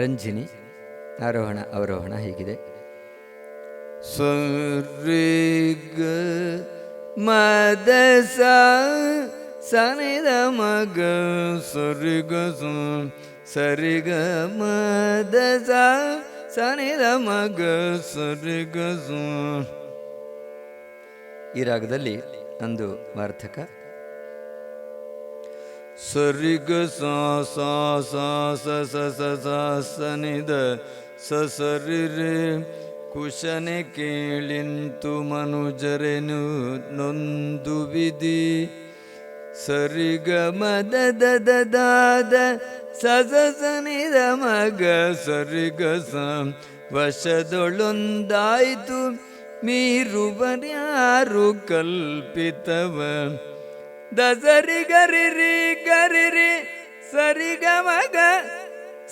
ರಂಜಿನಿ, ಆರೋಹಣ, ಅವರೋಹಣ ಹೀಗಿದೆ. ಸರಿಗ ಮದ ಸನಿ ದ ಮಗ ಗ ಸ, ಸರಿಗ ಮದ ಸ ಸನಿದ ಮಗ ಗ ಸ. ಈ ರಾಗದಲ್ಲಿ ಒಂದು ವಾರ್ತಕ. ಸರಿಗ ಸಾ ಸಾ ಸಾ, ಸ ಸ ಸ ಸ, ಸನಿದ ಸ ಸರಿ ಕುಶನೆ ಕೇಳಿಂತು ಮನುಜರೆನು ನೊಂದು ವಿಧಿ. ಸರಿಗ ಮದ, ದ ದ ದಾದ ಸ ಸ, ಸನಿದ ಮಗ ಸರಿಗ ಸ. ವಶದೊಳೊಂದಾಯಿತು ಮೀರುವರ್ಯಾರು ಕಲ್ಪಿತವ. ದಸರಿ ಗರಿರಿ ಗರಿರಿ ಸರಿಗ ಮಗ,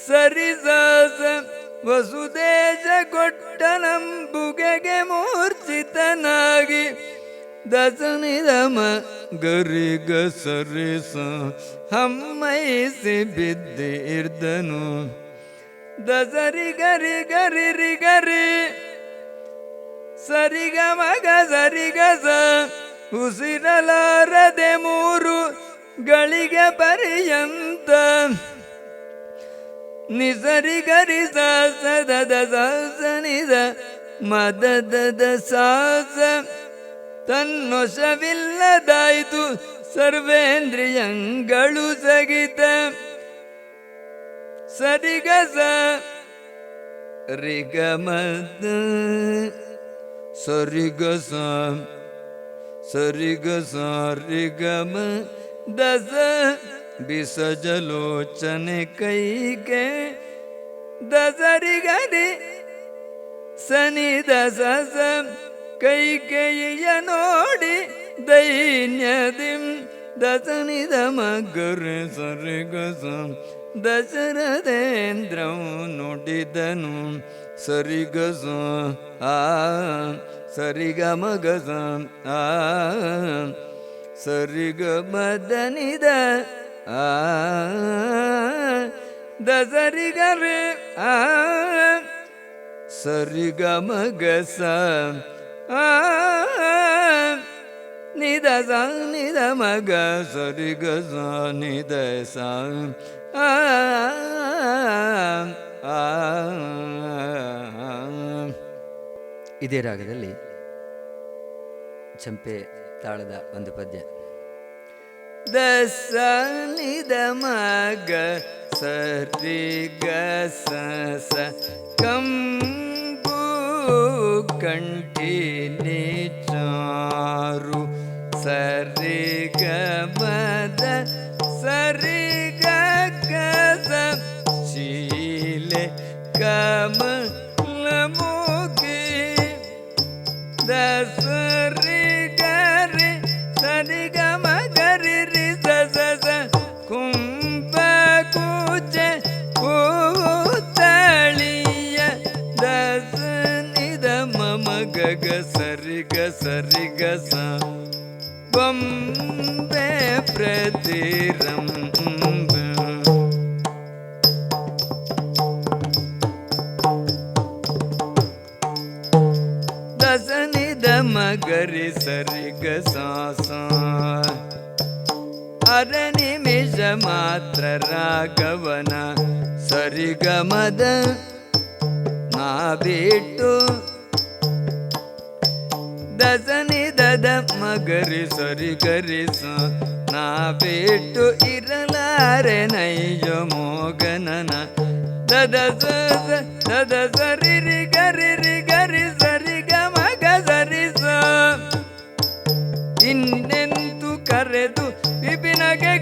ಸರಿ ಸಾಸ. ವಸುದೇಶ ಕೊಟ್ಟನಂಬುಗೆಗೆ ಮೂರ್ಛಿತನಾಗಿ ದಸನಿದಮ ಸರಿ ಸರಿಸ ಹಮ್ಮೈಸಿ ಬಿದ್ದಿರ್ದನು ದಸರಿ ಗರಿ ಗರಿರಿ ಗರಿ. ಸರಿಗ ಮಗ ಸರಿಗ ಸ. ಉಸಿರಲಾರದೆ ಮೂರು ಗಳಿಗೆ ಪರ್ಯಂತ. ನಿಸರಿ ಗರಿ ಸದ ಸನಿದ ಮದದ ಸಾಸ. ತನ್ನೊಶವಿಲ್ಲದಾಯಿತು ಸರ್ವೇಂದ್ರಿಯಂಗಳು ಸಗಿತ. ಸರಿಗಸ ರಿಗಮದ ಸರಿಗಸ ಸರಿಗ ಸಾರಿಗಮ ದಸ ಬಿಸಜಲೋಚನೆ ಕೈಗೆ ದಸರಿಗರಿ ಸನಿ ದಸ ಕೈಕೆಯ ನೋಡಿ ದೈನ್ಯದಿಂ ದಸನಿದ ಮಗರ ಸರಿಗಸ ದಶರಥೇಂದ್ರಂ ನುಡಿದನು ಸರಿಗಸ ಆ ಸರಿಗ ಮಗಸ ಆ ಸರಿಗ ಮದನಿದ ಆ ದಸರಿಗರೆ ಆ ಸರಿಗ ಮಗಸ ಆ ನಿದ ಸ ನಿದ ಮಗ ಸರಿಗ ಸ ನಿದ ಸ ಆ ಆ ಇದೇ ರಾಗದಲ್ಲಿ ಚಂಪೆ ತಾಳದ ಒಂದು ಪದ್ಯ. ದಸ ನಿದ ಮಗ ಸರಿ ಗ ಸ ಕಂಬು ಕಂಠಿ ನಿಚಾರು ಸರಿ ಗ ಮದ ದಸರಿ ಗರಿ ಸರಿ ಗ ಮ ಗರಿ ರಿ ಸ ಸ ಸ ಕುಂಭ ಕೂಚ ಕೂತಳಿಯ ದಸ ನಿದ ಮಮ ಗಗ ಸರಿ ಗ ಸರಿ ಗ ಸ ಬೊಂಬೆ ಪ್ರತಿರಂಬ ದಸನಿದ ಸರಿ ಗ ಅರ ನಿಮಿಷ ಮಾತ್ರ ರಾಘವನ ಸರಿಗಮದ ನಾ ಬಿಟ್ಟು ದಸನಿದದ ಮಗರಿ ಸರಿಗರಿ ಸ. ನಾ ಬಿಟ್ಟು ಇರಲಾರೆ ನೈಜ ಮೋಗನನ. ದದ ದದ ಸರಿ ಗರಿ ಗರಿ ಸರಿ ಗ ಇನ್ನೆಂತು ಕರೆದು ವಿಪಿನಗೆ